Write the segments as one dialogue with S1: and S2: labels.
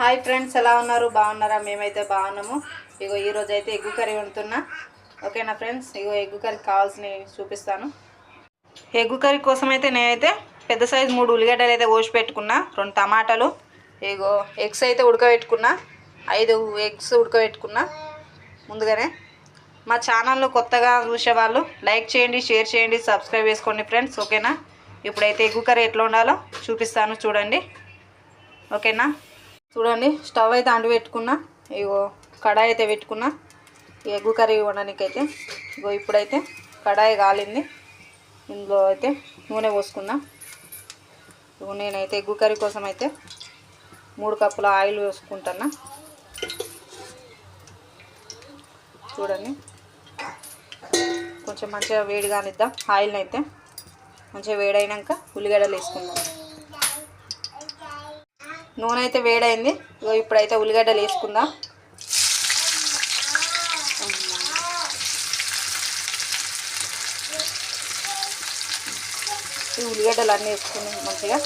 S1: Hi friends ఎలా ఉన్నారు? బాగున్నారా? మేమైతే బాగున్నాము. ఇగో ఈరోజు అయితే ఎగ్గు కర్రీ వండుతున్నా. ఓకేనా ఫ్రెండ్స్ ఇగో ఎగ్గు కర్రీ కావాల్సినవి చూపిస్తాను. ఎగ్గు కర్రీ కోసం అయితే నేనైతే పెద్ద సైజు మూడు ఉల్లిగడ్డలు అయితే కోసి పెట్టుకున్నా. రెండు టమాటాలు ఇగో ఎగ్స్ అయితే ఉడకబెట్టుకున్నా. ఐదు ఎగ్స్ ఉడకబెట్టుకున్నా ముందుగానే. మా ఛానల్లో కొత్తగా చూసేవాళ్ళు లైక్ చేయండి షేర్ చేయండి సబ్స్క్రైబ్ చేసుకోండి ఫ్రెండ్స్ ఓకేనా? ఇప్పుడైతే ఎగ్గు కర్రీ ఎట్లా ఉండాలో చూపిస్తాను చూడండి. ఓకేనా? చూడండి స్టవ్ అయితే అంటు పెట్టుకున్నా ఇగో కడాయి అయితే పెట్టుకున్నా ఈ ఎగ్గు కర్రీ వండడానికి అయితే ఇగో ఇప్పుడైతే కడాయి కాలింది ఇందులో అయితే నూనె పోసుకుందాం ఇగో నేనైతే ఎగ్గు కర్రీ కోసం అయితే మూడు కప్పుల ఆయిల్ వేసుకుంటున్నా చూడండి కొంచెం మంచిగా వేడి కానిద్దాం ఆయిల్ని అయితే మంచిగా వేడైనాక ఉల్లిగడ్డలు వేసుకుందాం. నూనె అయితే వేడైంది ఇప్పుడైతే ఉల్లిగడ్డలు వేసుకుందాం. ఈ ఉల్లిగడ్డలు అన్నీ వేసుకుని మంచిగా.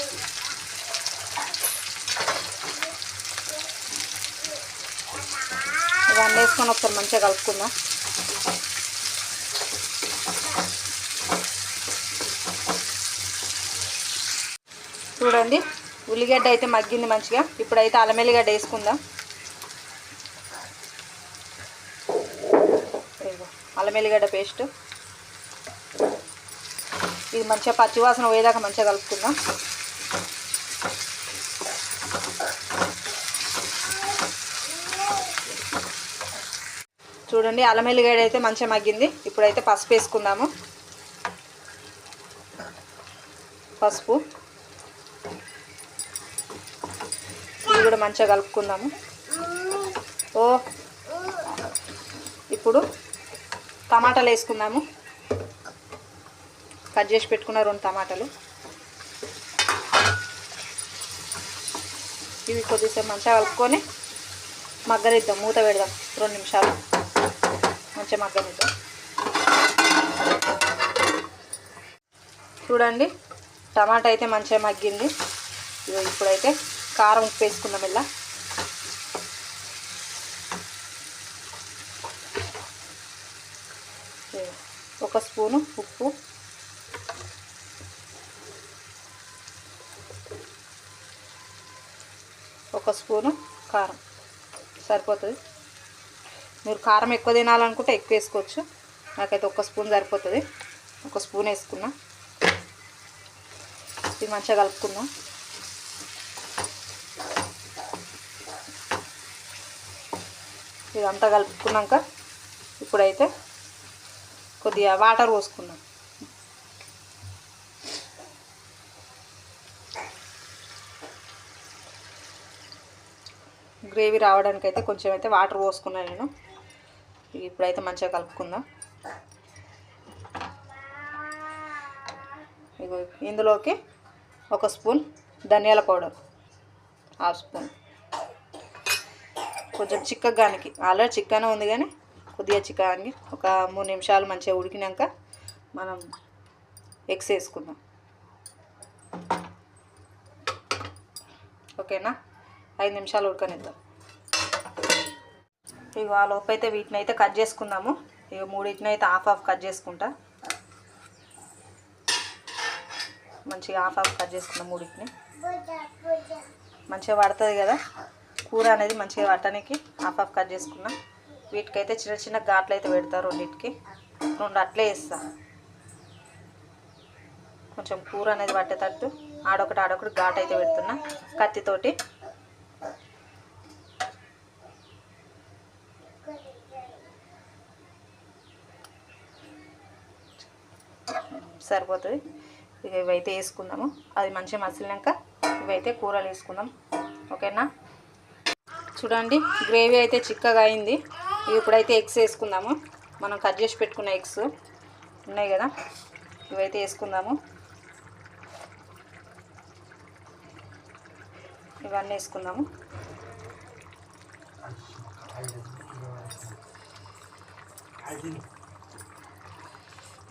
S1: ఇవన్నీ వేసుకొని ఒకసారి మంచిగా కలుపుకుందాం. చూడండి. ఉల్లిగడ్డ అయితే మగ్గింది మంచిగా. ఇప్పుడైతే అల్లం వేసుకుందాం. ఇదిగో అల్లం పేస్ట్. ఇది మంచిగా పచ్చివాసన పోయేదాకా మంచిగా కలుపుకుందాం. చూడండి అల్లం అయితే మంచిగా మగ్గింది. ఇప్పుడైతే పసుపు వేసుకుందాము. పసుపు. కూడా మంచిగా కలుపుకుందాము. ఓ ఇప్పుడు టమాటాలు వేసుకుందాము. కట్ చేసి పెట్టుకున్న రెండు టమాటాలు. ఇవి కొద్దిసేపు మంచిగా కలుపుకొని మగ్గనిద్దాం మూత పెడదాం రెండు నిమిషాలు. మంచిగా మగ్గనిద్దాం. చూడండి టమాటా అయితే మంచిగా మగ్గింది. ఇగో ఇప్పుడైతే కారం ఉప్పు వేసుకుందాం ఇలా ఒక స్పూను ఉప్పు. ఒక స్పూను కారం. సరిపోతుంది. మీరు కారం ఎక్కువ తినాలనుకుంటే ఎక్కువ వేసుకోవచ్చు. నాకైతే ఒక స్పూన్ సరిపోతుంది. ఒక స్పూన్ వేసుకున్నా. ఇది మంచిగా కలుపుకుందాం. ఇదంతా కలుపుకున్నాక ఇప్పుడైతే కొద్దిగా వాటర్ పోసుకున్నాం గ్రేవీ రావడానికి అయితే కొంచెం అయితే వాటర్ పోసుకున్నాను నేను. ఇప్పుడైతే మంచిగా కలుపుకుందాం. ఇగో ఇందులోకి ఒక స్పూన్ ధనియాల పౌడర్. Half spoon. కొంచెం చిక్కగానికి ఆల్రెడీ చిక్కనే ఉంది కానీ కొద్దిగా చిక్కగానికి ఒక మూడు నిమిషాలు మంచిగా ఉడికినాక మనం ఎగ్స్ వేసుకుందాం. ఓకేనా? ఐదు నిమిషాలు ఉడకనిద్దాం. ఇక ఆ లోపు అయితే వీటిని అయితే కట్ చేసుకుందాము. ఇక మూడింటిని అయితే హాఫ్ హాఫ్ కట్ చేసుకుంటా. మంచిగా హాఫ్ హాఫ్ కట్ చేసుకుందాం మూడింటిని. మంచిగా పడుతుంది కదా? కూర అనేది మంచిగా పట్టడానికి హాఫ్ హాఫ్ కట్ చేసుకున్నా. వీటికైతే చిన్న చిన్న ఘాట్లు అయితే పెడతారు రెండింటికి. రెండు అట్లే వేస్తా కొంచెం కూర అనేది పట్టేటట్టు ఆడొకటి ఆడొకటి ఘాట్ అయితే పెడుతున్నా కత్తితోటి. సరిపోతుంది. ఇక ఇవైతే వేసుకుందాము. అది మంచిగా మసిలినాక ఇవైతే కూరలు వేసుకుందాం. ఓకేనా? చూడండి. గ్రేవీ అయితే చిక్కగా అయింది. ఇప్పుడైతే ఎగ్స్ వేసుకుందాము. మనం కట్ చేసి పెట్టుకున్న ఎగ్స్ ఉన్నాయి కదా? ఇవైతే వేసుకుందాము. ఇవన్నీ వేసుకుందాము.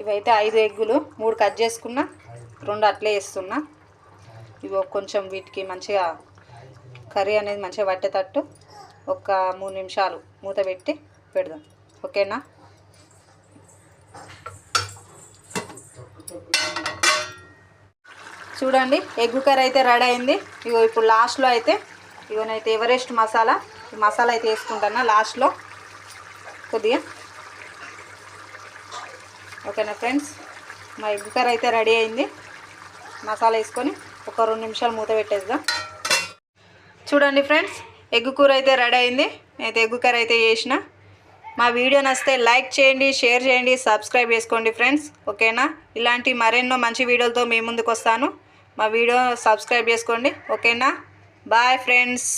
S1: ఇవైతే ఐదు ఎగ్గులు. మూడు కట్ చేసుకున్నా. రెండు అట్లే వేస్తున్నా. ఇవి కొంచెం వీటికి మంచిగా కర్రీ అనేది మంచిగా పట్టేటట్టు. ఒక మూడు నిమిషాలు మూత పెట్టి పెడదాం. ఓకేనా? చూడండి ఎగ్ కర్రీ అయితే రెడీ అయింది. ఇగో ఇప్పుడు లాస్ట్లో అయితే ఇగోనైతే ఎవరెస్ట్ మసాలా ఈ మసాలా అయితే వేసుకుంటాను లాస్ట్లో? కొద్దిగా. ఓకేనా ఫ్రెండ్స్? మా ఎగ్ కర్రీ అయితే రెడీ అయింది. మసాలా వేసుకొని ఒక రెండు నిమిషాలు మూత పెట్టేద్దాం. చూడండి ఫ్రెండ్స్ ఎగ్ కూర అయితే రెడీ అయింది. అయితే ఎగ్ కర్రీ అయితే చేసిన. మా వీడియో నచ్చితే లైక్ చేయండి షేర్ చేయండి సబ్స్క్రైబ్ చేసుకోండి ఫ్రెండ్స్. ఓకేనా? ఇలాంటి మరెన్నో మంచి వీడియోలతో మీ ముందుకు వస్తాను మా వీడియో సబ్స్క్రైబ్ చేసుకోండి. ఓకేనా? Bye friends.